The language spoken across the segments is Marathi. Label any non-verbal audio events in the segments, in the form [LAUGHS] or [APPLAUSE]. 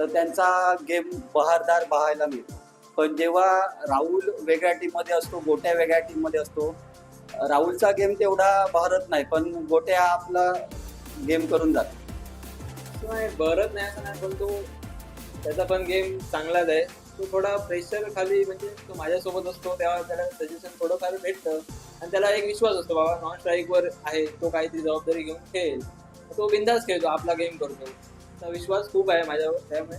तर त्यांचा गेम बहारदार पाहायला मिळतो. पण जेव्हा राहुल वेगळ्या टीममध्ये असतो गोट्या वेगळ्या टीममध्ये असतो राहुलचा गेम तेवढा बहरत नाही पण गोट्या आपला गेम करून जातो. भरत नाही नाही असं नाही पण तो त्याचा पण गेम चांगलाच आहे. तो थोडा प्रेशर खाली म्हणजे तो माझ्यासोबत असतो तेव्हा त्याला सजेशन थोडंफार भेटतं. आणि त्याला एक विश्वास असतो बाबा नॉन स्ट्राईकवर आहे तो काहीतरी जबाबदारी घेऊन खेळेल. तो बिंदास खेळतो आपला गेम करतो. त्याचा विश्वास खूप आहे माझ्यावर त्यामुळे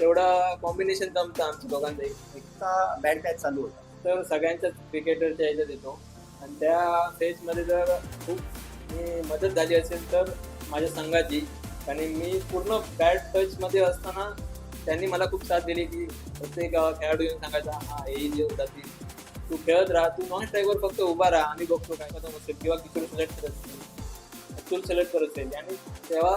तेवढा कॉम्बिनेशन जमतं आमच्या दोघांचं एक. एकचा बॅड पॅच चालू होता. तर सगळ्यांच्याच क्रिकेटरच्या ह्याच्यात येतो. आणि त्या फेजमध्ये जर खूप मी मदत झाली असेल तर माझ्या संघाची आणि मी पूर्ण बॅट टचमध्ये असताना त्यांनी मला खूप साथ दिली की प्रत्येक खेळाडू येऊन सांगायचा हा येईल येऊन जातील तू खेळत राहा तू नॉन स्ट्राईकवर फक्त उभा राहा आम्ही बघतो काय कदम असेल किंवा किशोर सिलेक्ट करत असेल. अतुल सिलेक्ट करत असेल. आणि तेव्हा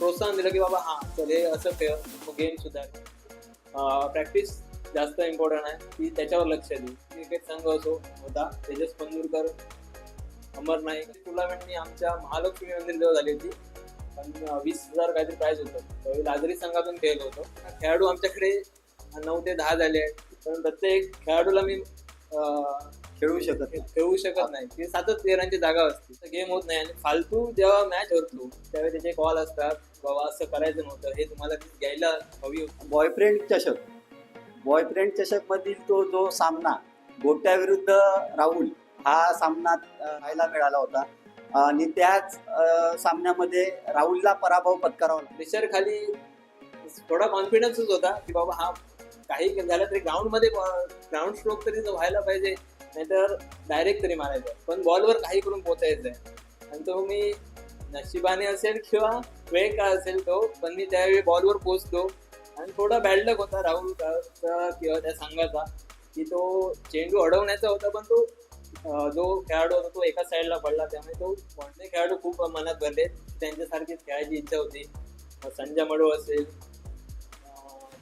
प्रोत्साहन दिलं की बाबा हा चल हे असं खेळ गेम सुद्धा प्रॅक्टिस जास्त इम्पॉर्टंट आहे. की त्याच्यावर लक्ष दे. क्रिकेट संघ असो होता तेजस पंदुरकर अमर नाईक टुर्नामेंट मी आमच्या महालक्ष्मी मंदिर जवळ झाली होती. पण वीस हजार काहीतरी प्राईज होतं. त्यावेळी लादरी संघातून खेळलो होतो. खेळाडू आमच्याकडे नऊ ते दहा झाले आहेत. पण प्रत्येक खेळाडूला मी खेळू शकत नाही. खेळू शकत नाही. ते सातच प्लेअरांची जागा असते. गेम होत नाही आणि फालतू जेव्हा मॅच भरतो त्यावेळी त्याचे कॉल असतात बाबा असं करायचं नव्हतं. हे तुम्हाला घ्यायला हवी होती. बॉयफ्रेंड चषक. बॉयफ्रेंड चषक मधील तो जो सामना गोट्या विरुद्ध राहुल हा सामना अं, पाहायला मिळाला होता. आणि त्याच सामन्यामध्ये राहुलला पराभव पत्करावा. प्रेशर खाली थोडा कॉन्फिडन्सच होता की बाबा हा काही झालं तरी ग्राउंडमध्ये ग्राउंड स्ट्रोक तरी व्हायला पाहिजे. नाहीतर डायरेक्ट तरी मारायचं. पण बॉलवर काही करून पोचायचं आहे आणि तो मी नशिबाने असेल किंवा वेळ का असेल तो पण मी त्यावेळी बॉलवर पोचतो. आणि थोडा बॅडलक होता राहुल किंवा त्या संघाचा की तो चेंडू अडवण्याचा होता पण तो जो खेळाडू होता तो एका साईडला पडला. त्यामुळे तो कोणते खेळाडू खूप मनात भरले त्यांच्यासारखीच खेळायची इच्छा होती. संजय मडो असेल.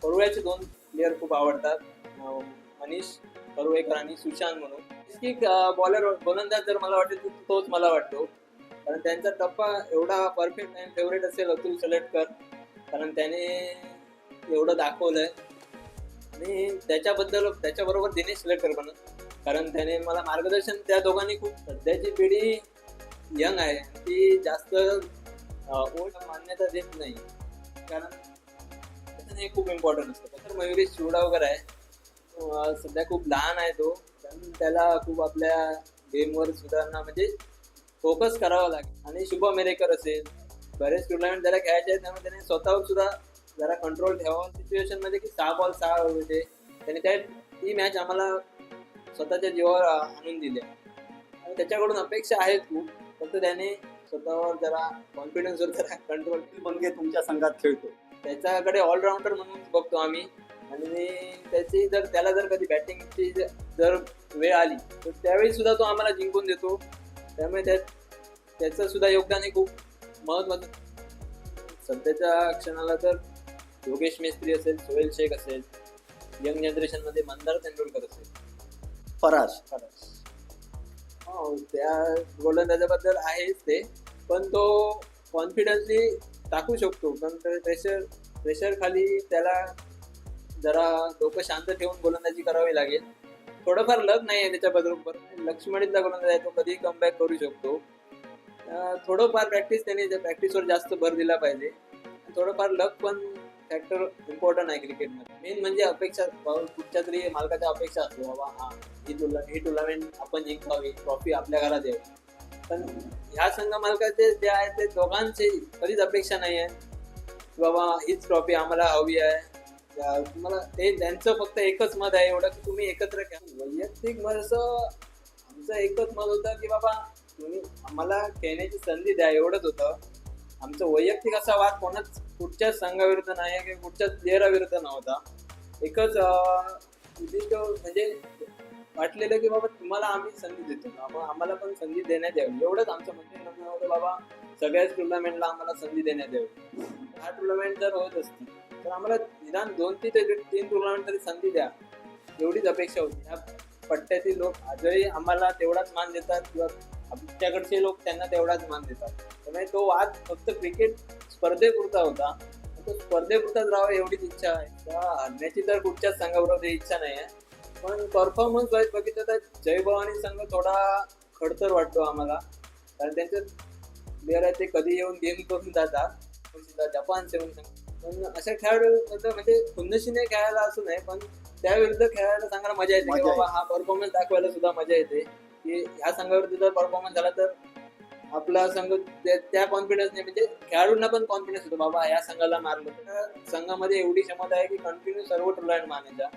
परुळ्याचे दोन प्लेअर खूप आवडतात. मनीष परुळेकर आणि सुशांत म्हणून. की बॉलर गोलंदाज जर मला वाटेल तोच मला वाटतो. कारण त्यांचा टप्पा एवढा परफेक्ट आणि फेवरेट असेल अतुल सलेटकर. कारण त्याने एवढं दाखवलंय. आणि त्याच्याबद्दल त्याच्याबरोबर दिनेश सलेटकर पण. कारण त्याने मला मार्गदर्शन त्या दोघांनी खूप सध्याची पिढी यंग आहे. ती जास्त ओल्ड मान्यता देत नाही. कारण त्याच्याने हे खूप इम्पॉर्टंट असतं. तर मयुरेश वगैरे आहे. सध्या खूप लहान आहे तो. त्याला खूप आपल्या गेमवर सुधारणा म्हणजे फोकस करावा लागेल. आणि शुभम मेरेकर असेल बरेच टुर्नामेंट त्याला खेळायचे आहेत त्यामुळे त्याने स्वतःवर सुद्धा जरा कंट्रोल ठेवावा. सिच्युएशनमध्ये की सहा बॉल सहा होते त्याने त्या ती मॅच आम्हाला स्वतःच्या जीवावर आणून दिली. आणि त्याच्याकडून अपेक्षा आहेत खूप फक्त त्याने स्वतःवर जरा कॉन्फिडन्सवर जरा [LAUGHS] कंट्रोल बनगे तुमच्या संघात खेळतो? त्याच्याकडे ऑलराऊंडर म्हणून बघतो आम्ही. आणि त्याची जर त्याला जर कधी बॅटिंगची जर वेळ आली तर त्यावेळी सुद्धा तो आम्हाला जिंकून देतो. त्यामुळे त्या त्याचं सुद्धा योगदान हे खूप महत्वाचं. सध्याच्या क्षणाला तर योगेश मेस्त्री असेल सोहेल शेख असेल यंग जनरेशनमध्ये मंदार तेंडुलकर असेल. फराज. खरंच हो त्या गोलंदाजाबद्दल आहेच ते पण तो कॉन्फिडन्सली टाकू शकतो. पण प्रेशर प्रेशर खाली त्याला जरा डोकं शांत ठेवून गोलंदाजी करावी लागेल. थोडंफार लक नाही आहे त्याच्याबरोबर लक्ष्मणीतला गोलंदाज आहे तो कधीही कमबॅक करू शकतो. थोडंफार प्रॅक्टिस त्याने प्रॅक्टिसवर जास्त भर दिला पाहिजे. थोडंफार लक पण फॅक्टर इम्पॉर्टंट आहे क्रिकेटमध्ये मेन म्हणजे अपेक्षा कुठच्या तरी मालकाच्या अपेक्षा असतो बाबा हा ही टुर्ना ही टुर्नामेंट आपण जिंकावी ट्रॉफी आपल्या घरात यावी पण ह्या संघ मालकाचे जे आहे ते दोघांची कधीच अपेक्षा नाही आहे. की बाबा हीच ट्रॉफी आम्हाला हवी आहे. तुम्हाला ते त्यांचं फक्त एकच मत आहे एवढं की तुम्ही एकत्र घ्या. वैयक्तिक मत असं आमचं एकच मत होतं की बाबा तुम्ही आम्हाला खेळण्याची संधी द्या एवढंच होतं. आमचं वैयक्तिक असा वाद कोणाच कुठच्याच संघाविरुद्ध नाही की कुठच्याच प्लेअराविरुद्ध नव्हता एकच उद्दिष्ट म्हणजे वाटलेलं की बाबा तुम्हाला आम्ही संधी देतो. बाबा आम्हाला पण संधी देण्यात यावी. एवढंच आमचं म्हणजे म्हणणं होतं बाबा सगळ्याच टुर्नामेंटला आम्हाला संधी देण्यात यावी. हा टुर्नामेंट जर होत असतील तर आम्हाला निदान दोन ते ते- तीन टुर्नामेंट तरी संधी द्या. एवढीच अपेक्षा होती. ह्या पट्ट्यातील लोक आजही आम्हाला तेवढाच मान देतात किंवा आमच्याकडचे लोक त्यांना तेवढाच मान देतात. त्यामुळे तो वाद फक्त क्रिकेट स्पर्धेपुरता होता. तो स्पर्धेपुरताच राहावा एवढीच इच्छा आहे. त्या हरण्याची तर कुठच्याच संघाबरोबर इच्छा नाही आहे पण परफॉर्मन्स वाईज बघितलं तर जय भवानी संघ थोडा खडतर वाटतो आम्हाला. कारण त्यांचे प्लेअर आहे ते कधी येऊन गेम करून जातात. जपान सेवन संघ पण अशा खेळाडू म्हणजे खुन्नशीने खेळायला असू नये पण त्या विरुद्ध खेळायला चांगला मजा येते. की मजा बाबा हा परफॉर्मन्स दाखवायला सुद्धा मजा येते. की ह्या संघावरती जर परफॉर्मन्स झाला तर आपला संघ त्या- त्या कॉन्फिडन्सने म्हणजे खेळाडूंना पण कॉन्फिडन्स होतो. बाबा या संघाला मारलं तर संघामध्ये एवढी क्षमता आहे की कंटिन्यू सर्व टुर्नामेंट मानायचा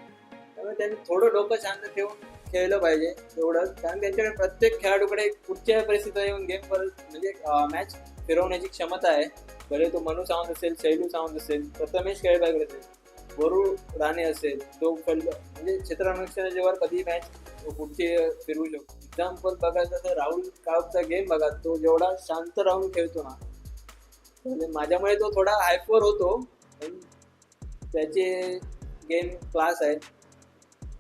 त्यामुळे त्यांनी थोडं डोकं शांत ठेवून खेळलं पाहिजे एवढंच. कारण त्यांच्याकडे प्रत्येक खेळाडूकडे कुठच्या परिस्थितीत येऊन गेम म्हणजे मॅच फिरवण्याची क्षमता आहे. भले तो मनू सावंत असेल शैलू सावंत असेल प्रथमेश खेळबागर असेल वरू राणे असेल तो फल म्हणजे क्षेत्ररक्षणाच्या कधी मॅच कुठचे फिरवू शकतो. एक्झाम्पल बघायचं तर राहुल काळचा गेम बघा तो जेवढा शांत राहून खेळतो ना म्हणजे माझ्यामुळे तो थोडा हायपर होतो पण त्याचे गेम क्लास आहेत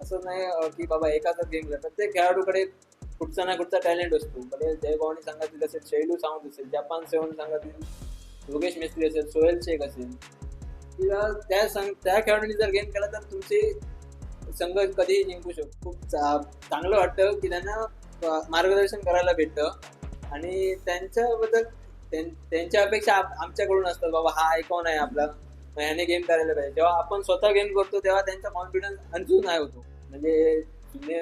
असं नाही की बाबा एकाच गेम प्रत्येक खेळाडूकडे कुठचा ना कुठचा टॅलेंट असतो. म्हणजे जयभवानी सांगितलेलं असेल शैलू सावंत असेल जपान सेवन संघातील योगेश मिस्त्री असेल सोहेल शेख असेल किंवा त्या संघ त्या खेळाडूंनी जर गेम केला तर तुमचे संघ कधीही जिंकू शकतो. खूप चा- चांगलं वाटतं की त्यांना मार्गदर्शन करायला भेटतं. आणि त्यांच्याबद्दल त्यां- त्यांच्या अपेक्षा आमच्याकडून असतात. बाबा हा आयकॉन आहे आपला. ह्याने गेम करायला पाहिजे. जेव्हा आपण स्वतः गेम करतो तेव्हा त्यांचा कॉन्फिडन्स अजून नाही होतो. म्हणजे जुने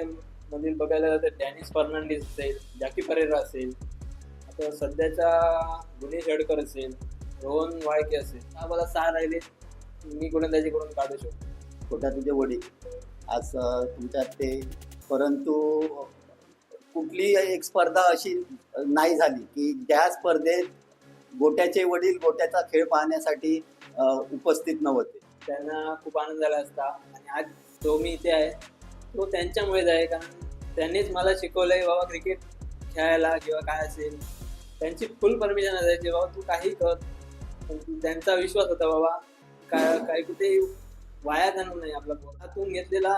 मधील बघायला तर डॅनिस फर्नांडिस असेल जॅकी परेरा असेल आता सध्याचा गुणेश हडकर असेल रोहन वाळके असेल हा मला सहा राहिले मी गोलंदाजी करून काढू शकतो? छोट्या तुझे वडील. आज तुमच्यात ते परंतु कुठली एक स्पर्धा अशी नाही झाली की त्या स्पर्धेत गोट्याचे वडील गोट्याचा खेळ पाहण्यासाठी उपस्थित नव्हते. त्यांना खूप आनंद झाला असता आणि आज जो मी इथे आहे तो त्यांच्यामुळेच आहे कारण त्यांनीच मला शिकवलंय बाबा क्रिकेट खेळायला किंवा काय असेल त्यांची फुल परमिशन असायची बाबा तू काही कर. त्यांचा विश्वास होता बाबा काय काही कुठे वाया जाणार नाही आपला पोरातून घेतलेला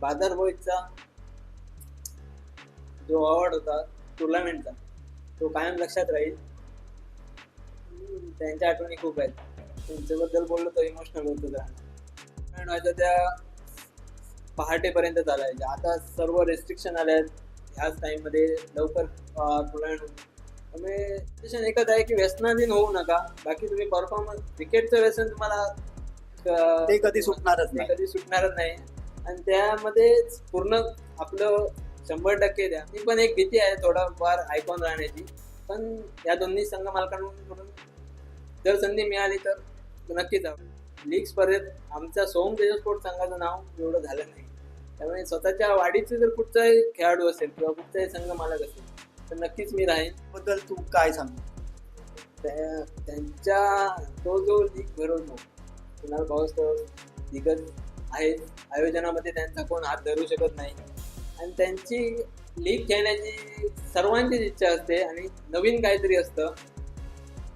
बाजार बॉयचा जो अवॉर्ड होता टुर्नामेंटचा तो कायम लक्षात राहील. त्यांच्या आठवणी खूप आहेत. त्यांच्याबद्दल बोललो तर इमोशनल होतो त्या त्या पहाटेपर्यंत चालायचे. आता सर्व रेस्ट्रिक्शन आले आहेत ह्याच टाईममध्ये लवकर होतो त्यामुळे एकच आहे की व्यसनाधीन होऊ नका. बाकी तुम्ही परफॉर्मन्स क्रिकेटचं व्यसन तुम्हाला ते कधी सुटणारच नाही. कधी सुटणारच नाही. आणि त्यामध्ये पूर्ण आपलं शंभर टक्के द्या. ती पण एक भीती आहे थोडाफार आयकॉन राहण्याची. पण या दोन्ही संघ मालकांकडून जर संधी मिळाली तर नक्कीच जाऊ. लीग स्पर्धेत आमच्या सोम तेजस स्पोर्ट संघाचं नाव एवढं झालं नाही. त्यामुळे स्वतःच्या वाढीचे जर कुठचाही खेळाडू असेल किंवा कुठचाही संघ मालक असेल तर नक्कीच मी राहीन. बद्दल तू काय सांग? त्या- त्यांच्या तो जो लीग भरवतो कुणाल भाऊस्तव दिग्गज आहेत आयोजनामध्ये त्यांचा कोण हात धरू शकत नाही. आणि त्यांची लीग खेळण्याची सर्वांचीच इच्छा असते आणि नवीन काहीतरी असतं.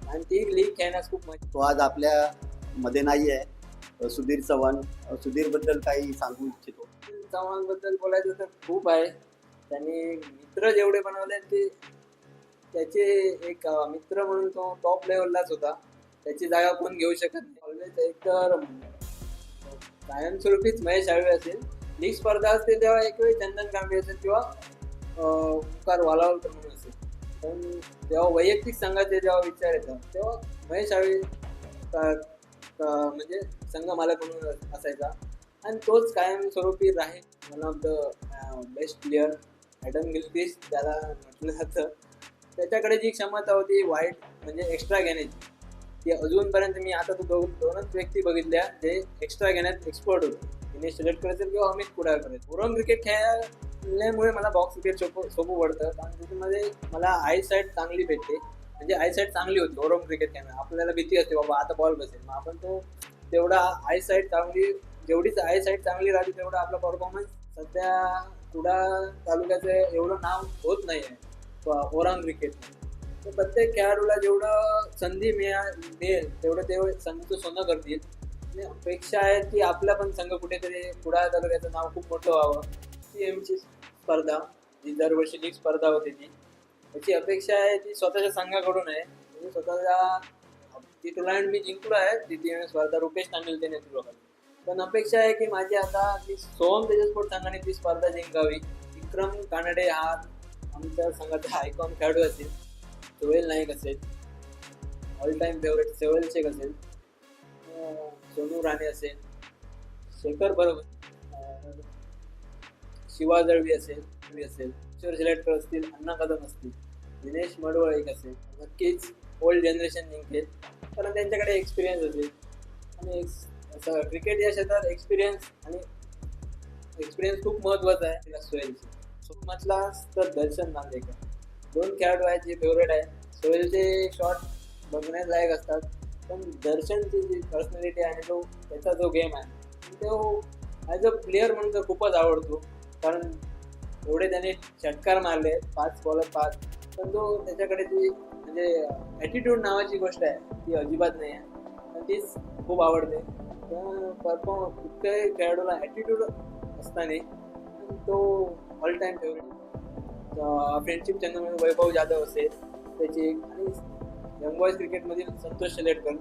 आणि ती लीग खेळण्यास खूप मजा तो आज आपल्या मध्ये नाही आहे सुधीर चव्हाण सुधीरबद्दल काही सांगू इच्छितो. चव्हाणबद्दल बोलायचं तर खूप आहे. त्यांनी मित्र जेवढे बनवले ते त्याचे एक मित्र म्हणून तो टॉप लेवललाच होता. त्याची जागा कोण घेऊ शकत नाही. ऑलवेज एक तर कायमस्वरूपीच महेश आळवे असेल. लीग स्पर्धा असते तेव्हा एक वेळी चंदन कांबळे असेल किंवा उपकार वालावल म्हणून असेल. पण जेव्हा वैयक्तिक संघाचे जेव्हा विचार येतात तेव्हा महेश आळवे म्हणजे संघ मालक म्हणून असायचा. आणि तोच कायमस्वरूपी राहील. One of the best player Adam Gilchrist त्याला म्हटलं जातं. त्याच्याकडे जी क्षमता होती वाईट म्हणजे एक्स्ट्रा घेण्याची ती अजूनपर्यंत मी आता तो दोन दोनच व्यक्ती बघितल्या जे एक्स्ट्रा घेण्यात एक्सपर्ट होते. दिनेश शेलटकर असेल किंवा अमित कुडाळकर करेल ओरम क्रिकेट खेळल्यामुळे मला बॉक्स क्रिकेट सोपं सोपं पडतं. कारण त्याच्यामध्ये मला आय साईड चांगली भेटते. म्हणजे आय साईड चांगली होती ओरम क्रिकेट खेळणं आपल्याला भीती असते बाबा आता बॉल बसेल. मग आपण तो तेवढा आय साईड चांगली जेवढीच आय साईड चांगली राहते तेवढा आपला परफॉर्मन्स सध्या कुडाळ तालुक्याचं एवढं नाव होत नाही आहे ओरांग क्रिकेट तर प्रत्येक खेळाडूला जेवढं संधी मिळा मिळेल तेवढं ते संधीचं सोनं करतील. आणि अपेक्षा आहे की आपला पण संघ कुठेतरी कुडाळ तालुक्याचं नाव खूप मोठं व्हावं. सी एमची स्पर्धा. जी दरवर्षी जी स्पर्धा होती ती. त्याची अपेक्षा आहे ती स्वतःच्या संघाकडून आहे. म्हणजे स्वतःच्या ती टुर्नामेंट मी जिंकलो आहे ती ती स्पर्धा रुपेश तांडुलते नेतृत्वाखाली पण अपेक्षा आहे की माझी आता ती सोहम तेजस्फोट संघाने ती स्पर्धा जिंकावी. विक्रम कानडे हा आमच्या संघाचा आयकॉन खेळाडू असेल. सोहेल नाईक असेल. All time favourite Sewal Shaikh असेल. सोनू राणे असेल. शेखर बरोबर. शिवा जळवी असेल. असेल. किशोर शिलेटकर असतील अण्णा कदम असतील. दिनेश मडवळ एक असेल. नक्कीच ओल्ड जनरेशन जिंकेल. कारण त्यांच्याकडे एक्सपिरियन्स असेल. आणि एक्स असं क्रिकेट या क्षेत्रात एक्सपिरियन्स आणि एक्सपिरियन्स खूप महत्त्वाचा आहे तिला सोहेलची सोमनाथला तर दर्शन नांदेकर दोन खेळाडू आहेत जे फेवरेट आहे सोहेलचे शॉट बघण्यात लायक असतात. पण दर्शनची जी पर्सनॅलिटी आहे तो त्याचा जो गेम आहे तो ॲज अ प्लेअर म्हणून तर खूपच आवडतो. कारण एवढे त्याने षटकार मारले पाच बॉलर पाच. पण तो त्याच्याकडे ती म्हणजे ॲटिट्यूड नावाची गोष्ट आहे ती अजिबात नाही आहे. पण तीच खूप आवडते. परफॉर्म कुठल्याही खेळाडूला ॲटिट्यूड असताना तो ऑल टाईम फेवरेट फ्रेंडशिप चॅनलमध्ये वैभव जाधव असेल त्याची एक आणि यंग बॉईज क्रिकेटमधील संतोष शेलेटकर.